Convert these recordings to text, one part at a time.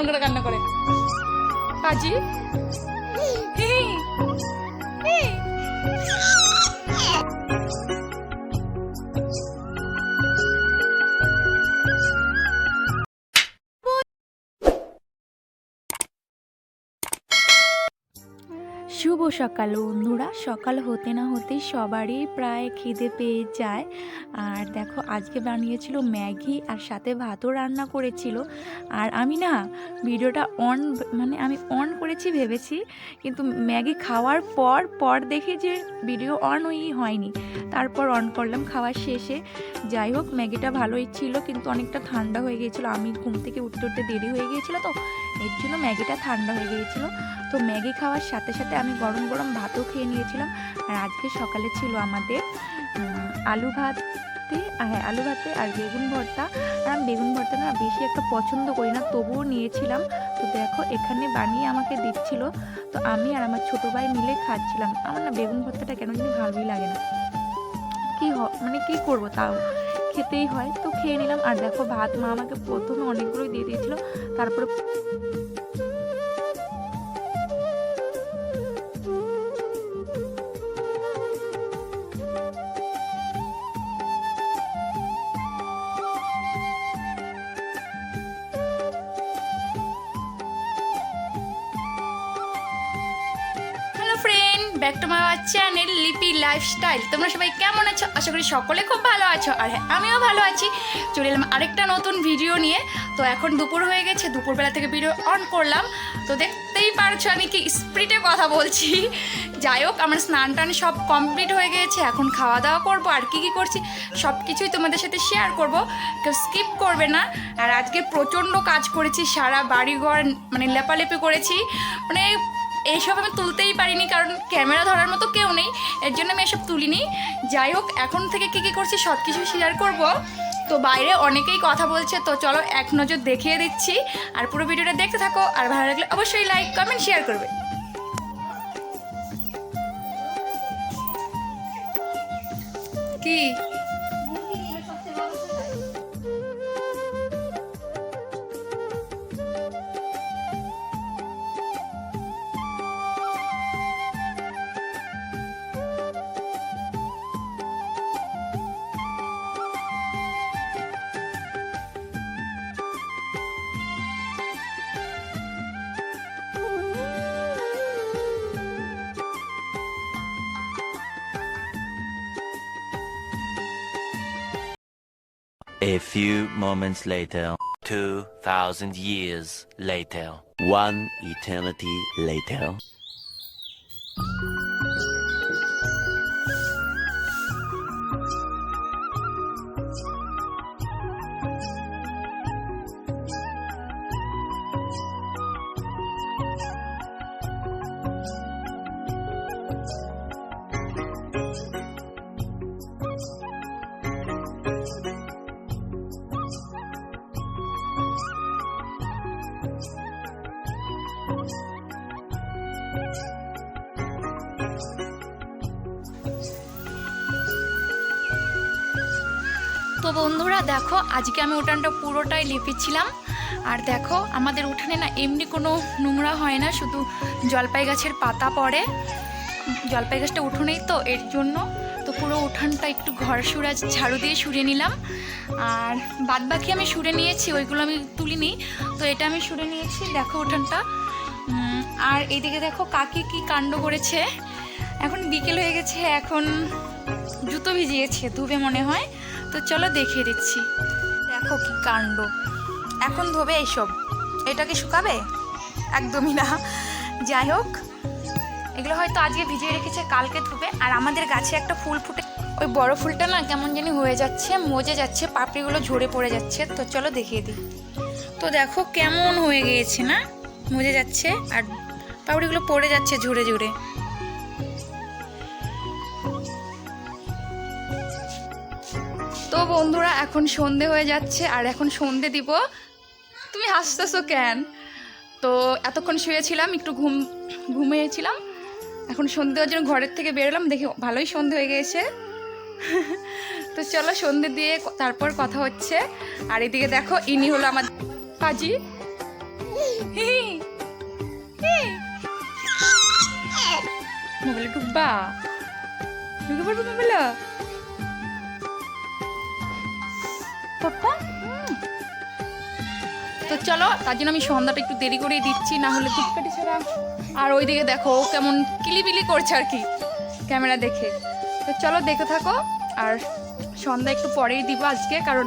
কেমন কান্না করে। পাজি শুভ সকাল বন্ধুরা। সকাল হতে না হতেই সবারই প্রায় খিদে পেয়ে যায়। আর দেখো, আজকে বানিয়েছিল ম্যাগি আর সাথে ভাতও রান্না করেছিল। আর আমি না, ভিডিওটা অন মানে আমি অন করেছি ভেবেছি, কিন্তু ম্যাগি খাওয়ার পর পর দেখি যে ভিডিও অন ওই হয়নি। তারপর অন করলাম খাওয়ার শেষে। যাই হোক, ম্যাগিটা ভালোই ছিল, কিন্তু অনেকটা ঠান্ডা হয়ে গিয়েছিল। আমি ঘুম থেকে উঠতে উঠতে দেরি হয়ে গিয়েছিল তো, এর জন্য ম্যাগিটা ঠান্ডা হয়ে গিয়েছিল। তো ম্যাগি খাওয়ার সাথে সাথে আমি গরম গরম ভাতও খেয়ে নিয়েছিলাম। আর আজকে সকালে ছিল আমাদের আলু ভাতে হ্যাঁ আলু ভাতে আর বেগুন ভর্তা। আর আমি বেগুন ভর্তা না বেশি একটা পছন্দ করি না, তবুও নিয়েছিলাম। তো দেখো, এখানে বানিয়ে আমাকে দিচ্ছিল। তো আমি আর আমার ছোটো ভাই মিলে খাচ্ছিলাম। আমার না বেগুন ভর্তাটা কেন জানি ভালোই লাগে না। কি হ- মানে কি করব তাও? খেতেই হয়। তো খেয়ে নিলাম। আর দেখো, ভাত মা আমাকে প্রথমে অনেকগুলোই দিয়ে দিয়েছিল। তারপরে back to my channel Lipi lifestyle. তোমরা সবাই কেমন আছো? আশা করি সকলে খুব ভালো আছো। আর হ্যাঁ আমিও ভালো আছি। চলে এলাম আরেকটা নতুন ভিডিও নিয়ে। তো এখন দুপুর হয়ে গেছে, দুপুরবেলা থেকে ভিডিও অন করলাম। তো দেখতেই পারছ আমি কি স্পিডে কথা বলছি। যাই হোক, আমার স্নান টান সব কমপ্লিট হয়ে গিয়েছে এখন খাওয়া দাওয়া করব, আর কি কি করছি সব কিছুই তোমাদের সাথে শেয়ার করব। কেউ স্কিপ করবে না। আর আজকে প্রচণ্ড কাজ করেছি, সারা বাড়িঘর মানে লেপালেপি করেছি। মানে এইসব আমি তুলতেই পারিনি, কারণ ক্যামেরা ধরার মতো কেউ নেই। এর জন্য আমি এসব তুলিনি। যাই হোক, এখন থেকে কী কী করছি সব কিছু শেয়ার করব। তো বাইরে অনেকেই কথা বলছে, তো চলো এক নজর দেখিয়ে দিচ্ছি। আর পুরো ভিডিওটা দেখতে থাকো, আর ভালো লাগলে অবশ্যই লাইক কমেন্ট শেয়ার করবে। কি? A few moments later, 2,000 years later, one eternity later. তো বন্ধুরা দেখো, আজকে আমি উঠানটা পুরোটাই লিপেছিলাম। আর দেখো, আমাদের উঠানে না এমনি কোনো নোংরা হয় না, শুধু জলপাই গাছের পাতা পড়ে। জলপাই গাছটা উঠোনেই তো, এর জন্য। তো পুরো উঠানটা একটু ঘর সুরাজ ঝাড়ু দিয়ে সুরে নিলাম। আর বাদ বাকি আমি সুরে নিয়েছি, ওইগুলো আমি তুলিনি। তো এটা আমি সুরে নিয়েছি, দেখো উঠানটা। আর এইদিকে দেখো কাকে কি কাণ্ড করেছে। এখন বিকেল হয়ে গেছে, এখন জুতো ভিজিয়েছে ধুবে মনে হয়। তো চলো দেখিয়ে দিচ্ছি। দেখো কি কাণ্ড। এখন ধোবে এইসব। এটা কি শুকাবে? একদমই না। যাই হোক, এগুলো হয়তো আজকে ভিজিয়ে রেখেছে, কালকে ধুবে। আর আমাদের গাছে একটা ফুল ফুটে ওই বড় ফুলটা না কেমন জানি হয়ে যাচ্ছে, মজে যাচ্ছে, পাপড়িগুলো ঝরে পড়ে যাচ্ছে। তো চলো দেখিয়ে দিই। তো দেখো কেমন হয়ে গিয়েছে না? মজে যাচ্ছে আর পাপড়িগুলো পড়ে যাচ্ছে ঝরে ঝরে। তো বন্ধুরা, এখন সন্ধে হয়ে যাচ্ছে আর এখন সন্ধে দিব। তুমি হাসতেছো কেন? তো এতক্ষণ শুয়েছিলাম, একটু ঘুম, ঘুমিয়েছিলাম। এখন সন্ধে হওয়ার জন্য ঘরের থেকে বেরোলাম, দেখি ভালোই সন্ধে হয়ে গিয়েছে তো চলো সন্ধে দিয়ে তারপর কথা হচ্ছে। আর এদিকে দেখো, ইনি হলো আমার পাজি। মোবাইলে ঢুকবা? ঢুকে পড়বে মোবাইলে? হুম। তো চলো, তার জন্য আমি সন্ধ্যাটা একটু দেরি করেই দিচ্ছি, না হলে ধূপকাঠি ছাড়া। আর ওইদিকে দেখো, ও কেমন কিলিবিলি করছে আর কি, ক্যামেরা দেখে। তো চলো, দেখে থাকো, আর সন্ধ্যা একটু পরেই দিব আজকে, কারণ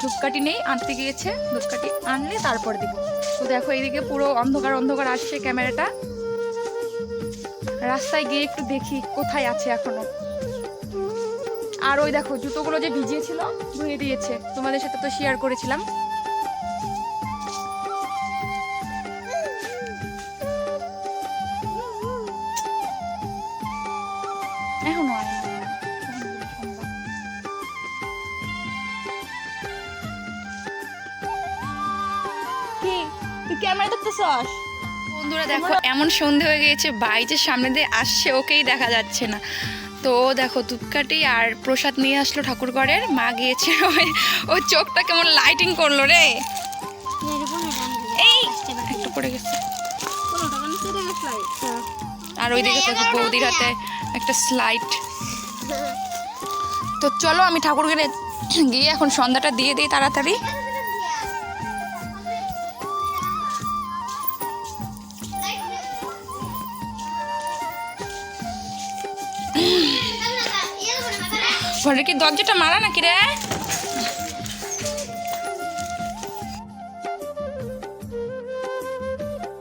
ধূপকাঠি নেই, আনতে গিয়েছে, ধূপকাঠি আনলে তারপর দিব। তো দেখো, এইদিকে পুরো অন্ধকার অন্ধকার আসছে ক্যামেরাটা। রাস্তায় গিয়ে একটু দেখি, কোথায় আছে এখনও। আর ওই দেখো জুতোগুলো যে ভিজিয়েছিল ধুয়ে দিয়েছে। তোমাদের সাথে তো শেয়ার করেছিলাম। এখনও না কি? তুই ক্যামেরা দেখতেছস? বন্ধুরা দেখো এমন সন্ধে হয়ে গিয়েছে যে সামনে দিয়ে আসছে ওকেই দেখা যাচ্ছে না। তো ও দেখো ধূপকাঠি আর প্রসাদ নিয়ে আসলো ঠাকুরঘরের মা গিয়েছে ওই- ওর চোখটা কেমন লাইটিং করল রে। এই একটা পড়ে গেছে। আর ওইদিকে দেখো বৌদির হাতে একটা স্লাইড তো চলো আমি ঠাকুর ঘরে গিয়ে এখন সন্ধ্যাটা দিয়ে দিই তাড়াতাড়ি। ঘরে কি দরজাটা মারা নাকি রে?